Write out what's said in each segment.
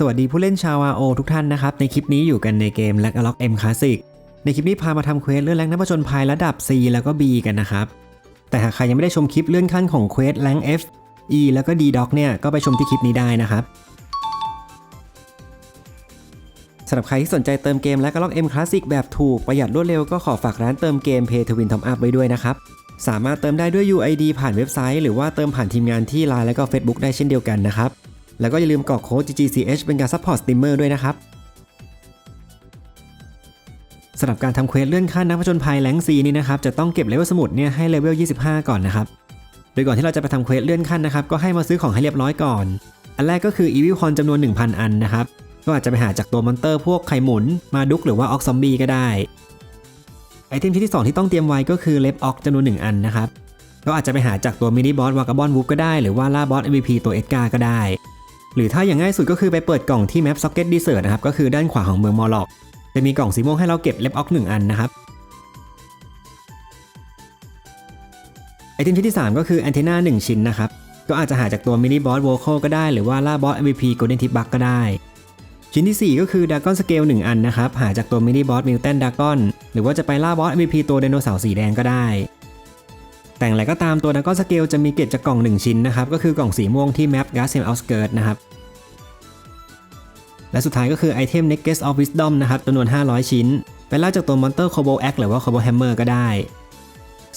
สวัสดีผู้เล่นชาว RO ทุกท่านนะครับ ในคลิปนี้อยู่กันในเกม l a g a l o c M Classic ในคลิปนี้พามาทำเควสเลื่อนแรงนักผจญภัยระดับ C แล้วก็ B กันนะครับ แต่หากใครยังไม่ได้ชมคลิปเลื่อนขั้นของเควสแรง F E แล้วก็ D Doc เนี่ยก็ไปชมที่คลิปนี้ได้นะครับสำหรับใครที่สนใจเติมเกม l a g a l o c M Classic แบบถูกประหยัดรวดเร็วก็ขอฝากร้านเติมเกม Pay to Win Top Up ไว้ด้วยนะครับ สามารถเติมได้ด้วย UID ผ่านเว็บไซต์ หรือว่าเติมผ่านทีมงานที่ Line และก็ Facebook ได้เช่นเดียวกันนะครับ แล้วก็อย่าลืมกรอกโค้ด GGCH เป็นการซัพพอร์ตสตรีมเมอร์ด้วยนะครับสำหรับการทำเควสเลื่อนขั้นนักผจญภัยแรงซีนี่นะครับจะต้องเก็บเลเวลสมุดเนี่ยให้เลเวล 25 ก่อนนะครับ โดยก่อนที่เราจะไปทำเควสเลื่อนขั้นนะครับก็ให้มาซื้อของให้เรียบร้อยก่อน อันแรกก็คือ Evil Con จำนวน 1,000 อันนะครับ ก็อาจจะไปหาจากตัวมอนเตอร์พวกไข่หมุน มาดุกหรือว่าออกซอมบี้ก็ได้ไอเทมที่ที่ 2 ที่ต้องเตรียมไว้ก็คือเล็บออกจำนวน 1 อันนะครับก็อาจจะไปหาจากตัวมินิบอสวากาบอนวูฟก็ได้หรือว่าล่าบอส MVP ตัวเอ็ดการ์ก็ได้ หรือถ้าอย่างง่ายสุดก็คือไปเปิดกล่องที่แมป Socket Desert นะครับ ก็คือด้านขวาของเมืองมอลล็อก จะมีกล่องสีม่วงให้เราเก็บเล็บออกหนึ่งอันนะครับไอเทมที่ที่ 3 ก็คือแอนเทนา1 ชิ้นนะครับ ก็อาจจะหาจากตัวมินิบอสโวค a l ก็ได้หรือว่าล่าบอส MVP Golden Tip Bug ก็ได้ ชิ้นที่ 4 ก็คือด r a กอนสเกล1อันนะครับ หาจากตัวมินิบอสมิวแตนดากอนหรือว่าจะไปล่าบอส MVP ตัวไดโนเสาร์สีแดงก็ได้ แต่อย่างไรก็ตามตัวด r a กอนสเกลจะมีเกจจากกล่อง 1 ชิ้นนะครับ ก็คือกล่องสีม่วงที่แมป g a s เซมเอาสเกิร์ตนะครับ และสุดท้ายก็คือไอเทม n e c k e s of Wisdom นะครับจำนวน 500 ชิ้น ไปล่าจากตัวมอนเตอร์ Combo X หรือว่า Cobo Hammer ก็ได้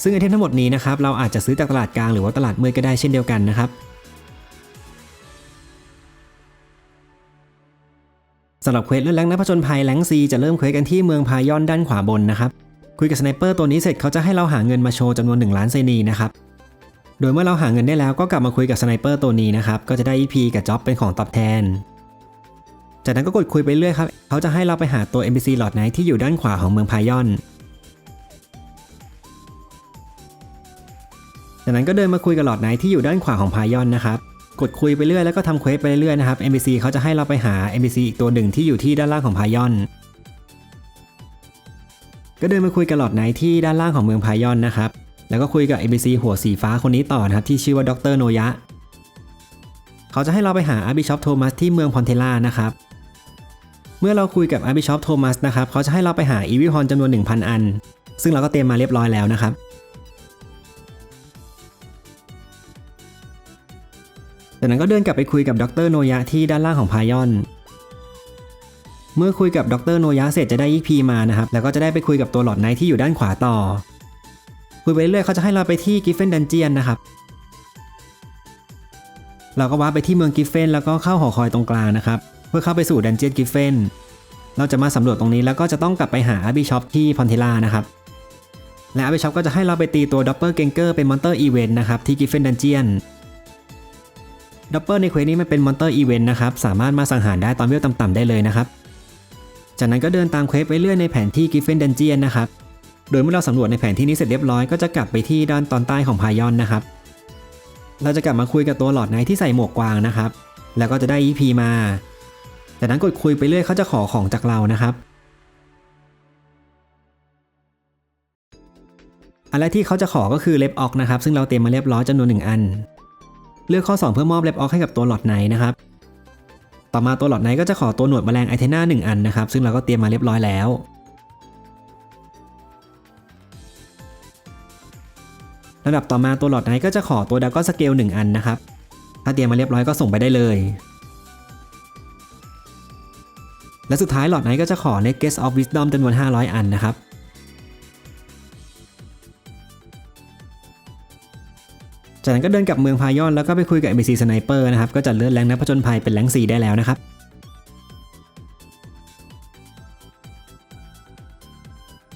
ซึ่งไอเทมทั้งหมดนี้นะครับเราอาจจะซื้อจากตลาดกลางหรือว่าตลาดมืดก็ได้เช่นเดียวกันนะครับสำหรับเควสเลื่อนแรงนักผจญภัยแรงซีจะเริ่มเควสกันที่เมืองพายอนด้านขวาบนนะครับคุยกับสไนเปอร์ตัวนี้เสร็จเขาจะให้เราหาเงินมาโชว์จำนวน 1 ล้านเซนีนะครับโดยเมื่อเราหาเงินได้แล้วก็กลับมาคุยกับสไนเปอร์ตัวนี้นะครับก็จะได้ EP กับจ็อบเป็นของตอบแทน จากนั้นก็กดคุยไปเรื่อยครับ เขาจะให้เราไปหาตัว NPC หลอดไนท์ที่อยู่ด้านขวาของเมืองพายอน จากนั้นก็เดินมาคุยกับหลอดไนท์ที่อยู่ด้านขวาของพายอนนะครับ กดคุยไปเรื่อยแล้วก็ทำเควสไปเรื่อยนะครับ NPC เขาจะให้เราไปหา NPC อีกตัวหนึ่งที่อยู่ที่ด้านล่างของพายอน ก็เดินมาคุยกับหลอดไนท์ที่ด้านล่างของเมืองพายอนนะครับ แล้วก็คุยกับ NPC หัวสีฟ้าคนนี้ต่อนะครับที่ชื่อว่าดรโนยะเขาจะให้เราไปหาอาร์บิชอปโทมัสที่เมืองพอนเทล่านะครับ เมื่อเราคุยกับอาร์บิชอปโทมัสนะครับเขาจะให้เราไปหาอีวิฮอนจำนวน 1,000 อัน ซึ่งเราก็เตรียมมาเรียบร้อยแล้วนะครับจากนั้นก็เดินกลับไปคุยกับดรโนยะที่ด้านล่างของพายอน เมื่อคุยกับดรโนยะเสร็จจะได้ EP มานะครับ แล้วก็จะได้ไปคุยกับตัวหลอดไนท์ที่อยู่ด้านขวาต่อ คุยไปเรื่อยเขาจะให้เราไปที่กิฟเฟนดันเจียนนะครับ เราก็ว้าไปที่เมืองกิฟเฟนแล้วก็เข้าหอคอยตรงกลางนะครับ พื่อเข้าไปสู่ดันเจียนกิฟเฟนเราจะมาสำรวจตรงนี้แล้วก็จะต้องกลับไปหาอาร์บิชอปที่พอนเทล่านะครับ และอาร์บิชอปก็จะให้เราไปตีตัวดับเบิลเกงเกอร์เป็นมอนเตอร์อีเวนต์นะครับที่กิฟเฟนดันเจียนดับเบิลในเควสนี้มันเป็นมอนเตอร์อีเวนต์นะครับสามารถมาสังหารได้ตอนเวลต่ำๆได้เลยนะครับ จากนั้นก็เดินตามเควสไปเรื่อยในแผนที่กิฟเฟนดันเจียนนะครับโดยเมื่อเราสำรวจในแผนที่นี้เสร็จเรียบร้อยก็จะกลับไปที่ด้านตอนใต้ของพายอนนะครับ เราจะกลับมาคุยกับตัวหลอดไนที่ใส่หมวกกวางนะครับ แล้วก็จะได้ EP มา จากนั้นกดคุยไปเรื่อยเขาจะขอของจากเรานะครับอันแรกที่เขาจะขอก็คือเล็บออกนะครับ ซึ่งเราเตรียมมาเรียบร้อยจำนวนหนึ่งอัน เลือกข้อ 2 เพื่อมอบเล็บออกให้กับตัวหลอดไนนะครับ ต่อมาตัวหลอดไนก็จะขอตัวหนวดแมลงไอเทน่าหนึ่งอันนะครับ ซึ่งเราก็เตรียมมาเรียบร้อยแล้ว ระดับต่อมาตัวหลอดไนก็จะขอตัวดากอนสเกล1อันนะครับ ถ้าเตรียมมาเรียบร้อยก็ส่งไปได้เลย และสุดท้ายหลอดไนก็จะขอ n e c k e s of Wisdom จำนวน 500 อันนะครับ จากนั้นก็เดินกลับเมืองพายอนแล้วก็ไปคุยกับ NPC Sniper นะครับ ก็จะเลื่อนแรงนักผจญภัยเป็นแรง4ได้แล้วนะครับ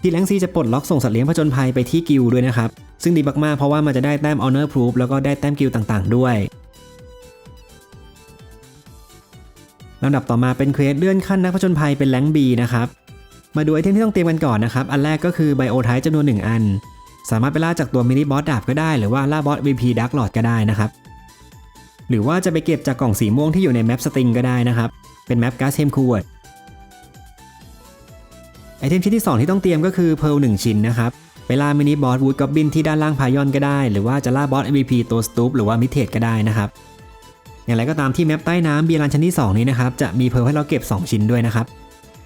ที่แรงซีจะปลดล็อกส่งสัตว์เลี้ยงผจญภัยไปที่กิลด้วยนะครับ ซึ่งดีมากๆเพราะว่ามันจะได้แต้ม Honor Proof แล้วก็ได้แต้มกิลด์ต่างๆ ด้วย ลำดับต่อมาเป็นเควสเลื่อนขั้นนักผจญภัยเป็นแรง B นะครับมาดูไอเทมที่ต้องเตรียมกันก่อนนะครับ อันแรกก็คือไบโอไทป์จำนวน 1 อัน สามารถไปล่าจากตัวมินิบอสดาบก็ได้ หรือว่าล่าบอส VP Dark Lord ก็ได้นะครับ หรือว่าจะไปเก็บจากกล่องสีม่วงที่อยู่ในแมปสติงก็ได้นะครับ เป็นแมปการ์เทมคูเวิร์ดไอเทมชิ้นที่ 2 ที่ต้องเตรียมก็คือเพล1ชิ้นนะครับ ไปล่ามินิบอสวูดกอบบินที่ด้านล่างพายอนก็ได้ หรือว่าจะล่าบอส MVP ตัวสตูปหรือว่ามิเทดก็ได้นะครับ อย่างไรก็ตามที่แมปใต้น้ำเบียรันชั้นที่ 2 นี้นะครับจะมีเพลให้เราเก็บ 2 ชิ้นด้วยนะครับ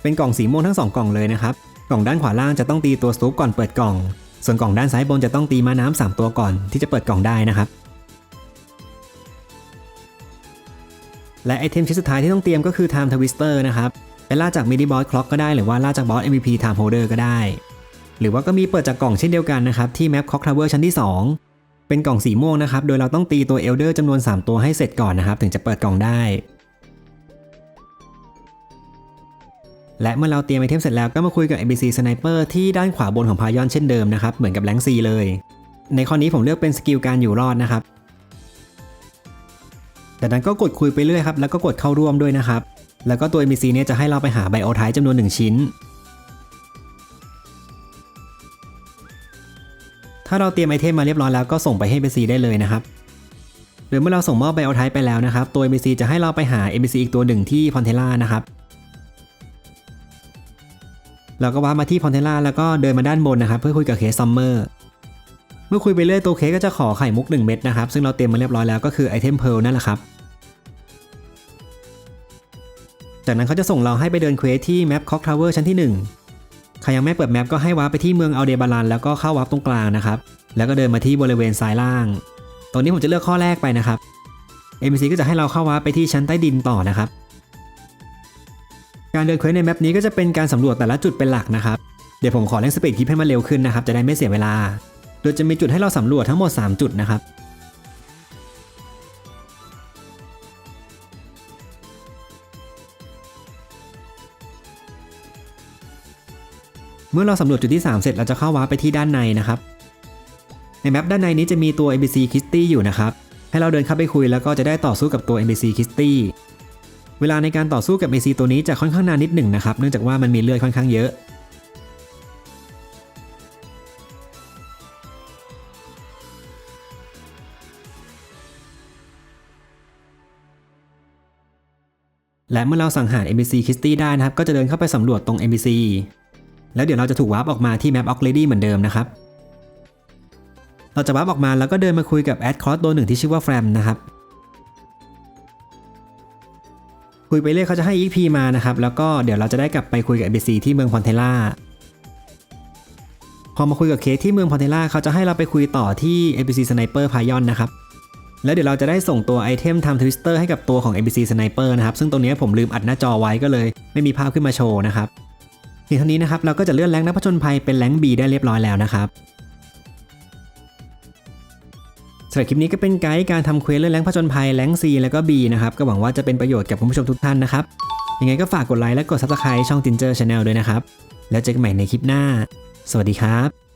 เป็นกล่องสีม่วงทั้ง 2 กล่องเลยนะครับ กล่องด้านขวาล่างจะต้องตีตัวสตูปก่อนเปิดกล่อง ส่วนกล่องด้านซ้ายบนจะต้องตีม้าน้ำสามตัวก่อนที่จะเปิดกล่องได้นะครับ และไอเทมชิ้นสุดท้ายที่ต้องเตรียมก็คือ Time Twister นะครับเป็นล่าจาก Mini Boss Clock ก็ได้หรือว่าล่าจากบอส MVP Time Holder ก็ได้ หรือว่าก็มีเปิดจากกล่องเช่นเดียวกันนะครับที่แมป Clock Tower ชั้นที่ 2 เป็นกล่องสีม่วงนะครับ โดยเราต้องตีตัว Elder จำนวน 3 ตัวให้เสร็จก่อนนะครับ ถึงจะเปิดกล่องได้ และเมื่อเราเตรียมไอเทมเสร็จแล้วก็มาคุยกับ NPC Sniper ที่ด้านขวาบนของพายอนเช่นเดิมนะครับ เหมือนกับแรงซีเลย ในข้อนี้ผมเลือกเป็นสกิลการอยู่รอดนะครับ จากนั้นก็กดคุยไปเรื่อยครับ แล้วก็กดเข้าร่วมด้วยนะครับ แล้วก็ตัว NPC เนี่ยจะให้เราไปหาไบโอไทป์จำนวน 1 ชิ้น ถ้าเราเตรียมไอเทมมาเรียบร้อยแล้วก็ส่งไปให้ NPC ได้เลยนะครับโดยเมื่อเราส่งมอบไบโอไทป์ไปแล้วนะครับ ตัว NPC จะให้เราไปหา NPC อีกตัวหนึ่งที่พอนเทล่านะครับเราก็ว้ามาที่พอนเทล่าแล้วก็เดินมาด้านบนนะครับ เพื่อคุยกับเคสซัมเมอร์เมื่อคุยไปเรื่อยตัวเคสก็จะขอไข่มุก 1 เม็ดนะครับ ซึ่งเราเตรียมมาเรียบร้อยแล้วก็คือไอเทมเพลนั่นแหละครับ จากนั้นเขาจะส่งเราให้ไปเดินเควสที่แมปคอกทาวเวอร์ชั้นที่ 1 ใครยังไม่เปิดแมปก็ให้วาร์ปไปที่เมืองอัลเดบารันแล้วก็เข้าวาร์ปตรงกลางนะครับ แล้วก็เดินมาที่บริเวณซ้ายล่างตรงนี้ผมจะเลือกข้อแรกไปนะครับ NPC ก็จะให้เราเข้าวาร์ปไปที่ชั้นใต้ดินต่อนะครับ การเดินเควสในแมปนี้ก็จะเป็นการสำรวจแต่ละจุดเป็นหลักนะครับ เดี๋ยวผมขอเร่งสปีดคลิปให้มันเร็วขึ้นนะครับ จะได้ไม่เสียเวลา โดยจะมีจุดให้เราสำรวจทั้งหมด 3 จุดนะครับ เมื่อเราสำรวจจุดที่ 3 เสร็จเราจะเข้าวาร์ปไปที่ด้านในนะครับ ในแมปด้านในนี้จะมีตัว NPC Kitty อยู่นะครับ ให้เราเดินเข้าไปคุยแล้วก็จะได้ต่อสู้กับตัว NPC Kitty เวลาในการต่อสู้กับ NPC ตัวนี้จะค่อนข้างนานนิดหนึ่งนะครับ เนื่องจากว่ามันมีเลือดค่อนข้างเยอะ และเมื่อเราสังหาร NPC Kitty ได้นะครับ ก็จะเดินเข้าไปสำรวจตรง NPC แล้วเดี๋ยวเราจะถูกวาร์ปออกมาที่แมป o c Lady เหมือนเดิมนะครับ เราจะวาร์ปออกมาแล้วก็เดินมาคุยกับแอดคอร์สตัวหนึ่งที่ชื่อว่าแฟรมนะครับ คุยไปเรื่อยเขาจะให้ EP มานะครับ แล้วก็เดี๋ยวเราจะได้กลับไปคุยกับ NPC ที่เมืองพอนเทล่า พอมาคุยกับเคสที่เมืองพอนเทล่าเขาจะให้เราไปคุยต่อที่ NPC Sniper p y o n นะครับแล้วเดี๋ยวเราจะได้ส่งตัวไอเทมทำทวิสเตอร์ให้กับตัวของ NPC Sniper นะครับ ซึ่งตรงนี้ผมลืมอัดหน้าจอไว้ก็เลย ไม่มีภาพขึ้นมาโชว์นะครับ พียงเท่านี้นะครับเราก็จะเลื่อนแรงนักผจญภัยเป็นแรง B ได้เรียบร้อยแล้วนะครับสำหรับคลิปนี้ก็เป็นไกด์การทำเควสเรื่องแรงผจญภัยแรง C แล้วก็ B นะครับก็หวังว่าจะเป็นประโยชน์กับคุณผู้ชมทุกท่านนะครับยังไงก็ฝากกดไลค์และกด Subscribe ช่อง Tinger Channel ด้วยนะครับ แล้วเจอกันใหม่ในคลิปหน้า สวัสดีครับ